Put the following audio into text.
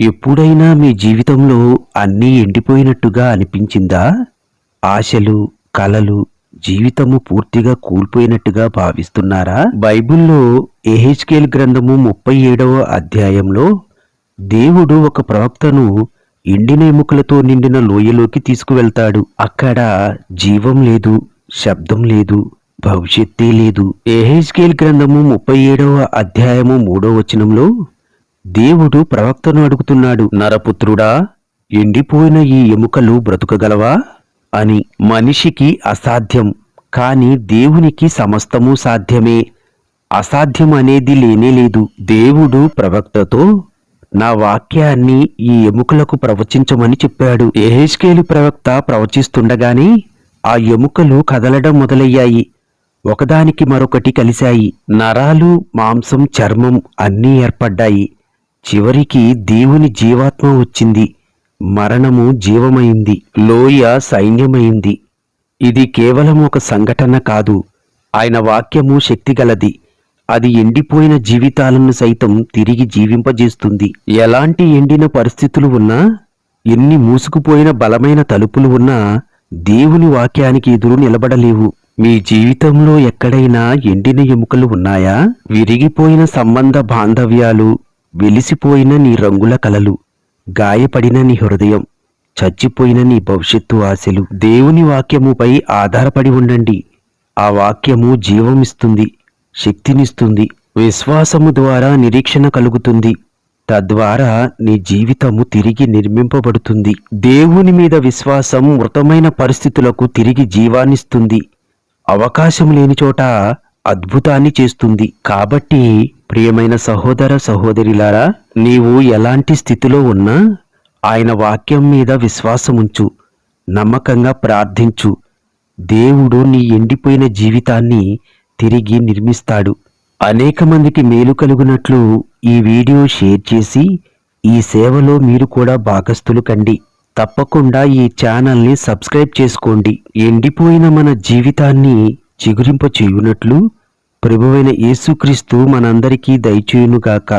ఎప్పుడైనా మీ జీవితంలో అన్నీ ఎండిపోయినట్టుగా అనిపించిందా? ఆశలు కలలు జీవితము పూర్తిగా కూల్పోయినట్టుగా భావిస్తున్నారా? బైబిల్లో ఎహెచ్కేల్ గ్రంథము ముప్పై ఏడవ అధ్యాయంలో దేవుడు ఒక ప్రవక్తను ఎండిన ఎముకలతో నిండిన లోయలోకి తీసుకువెళ్తాడు. అక్కడ జీవం లేదు శబ్దం లేదు భవిష్యత్తే లేదు. ఎహెచ్కేల్ గ్రంథము ముప్పై ఏడవ అధ్యాయము మూడో వచనంలో దేవుడు ప్రవక్తను అడుగుతున్నాడు నరపుత్రుడా ఎండిపోయిన ఈ ఎముకలు బ్రతుకగలవా? అని మనిషికి అసాధ్యం కాని దేవునికి సమస్తము సాధ్యమే. అసాధ్యం అనేది లేనేలేదు దేవుడు ప్రవక్తతో నా వాక్యాన్ని ఈ ఎముకలకు ప్రవచించమని చెప్పాడు. ఎహెచ్కేలు ప్రవక్త ప్రవచిస్తుండగానే ఆ ఎముకలు కదలడం మొదలయ్యాయి. ఒకదానికి మరొకటి కలిశాయి. నరాలు మాంసం చర్మం అన్నీ ఏర్పడ్డాయి. చివరికి దేవుని జీవాత్మ వచ్చింది. మరణము జీవమైంది. లోయ సైన్యమైంది. ఇది కేవలం ఒక సంఘటన కాదు. ఆయన వాక్యము శక్తిగలది. అది ఎండిపోయిన జీవితాలను సైతం తిరిగి జీవింపజేస్తుంది. ఎలాంటి ఎండిన పరిస్థితులు ఉన్నా ఎన్ని మూసుకుపోయిన బలమైన తలుపులు ఉన్నా దేవుని వాక్యానికి ఎదురు నిలబడలేవు. మీ జీవితంలో ఎక్కడైనా ఎండిన ఎముకలు ఉన్నాయా? విరిగిపోయిన సంబంధ బాంధవ్యాలు వెలిసిపోయిన నీ రంగుల కలలు గాయపడిన నీ హృదయం చచ్చిపోయిన నీ భవిష్యత్తు ఆశలు దేవుని వాక్యముపై ఆధారపడి ఉండండి. ఆ వాక్యము జీవమిస్తుంది శక్తినిస్తుంది విశ్వాసము ద్వారా నిరీక్షణ కలుగుతుంది. తద్వారా నీ జీవితము తిరిగి నిర్మింపబడుతుంది. దేవుని మీద విశ్వాసం మృతమైన పరిస్థితులకు తిరిగి జీవాన్నిస్తుంది. అవకాశం లేని చోట అద్భుతాన్ని చేస్తుంది. కాబట్టి ప్రియమైన సహోదర సహోదరిలారా నీవు ఎలాంటి స్థితిలో ఉన్నా ఆయన వాక్యం మీద విశ్వాసముంచు నమ్మకంగా ప్రార్థించు. దేవుడు నీ ఎండిపోయిన జీవితాన్ని తిరిగి నిర్మిస్తాడు. అనేక మందికి మేలు కలుగునట్లు ఈ వీడియో షేర్ చేసి ఈ సేవలో మీరు కూడా భాగస్థులు కండి. తప్పకుండా ఈ ఛానల్ని సబ్స్క్రైబ్ చేసుకోండి. ఎండిపోయిన మన జీవితాన్ని చిగురింప చేయునట్లు ప్రభువైన యేసుక్రీస్తు మనందరికీ దయచేయునుగాక.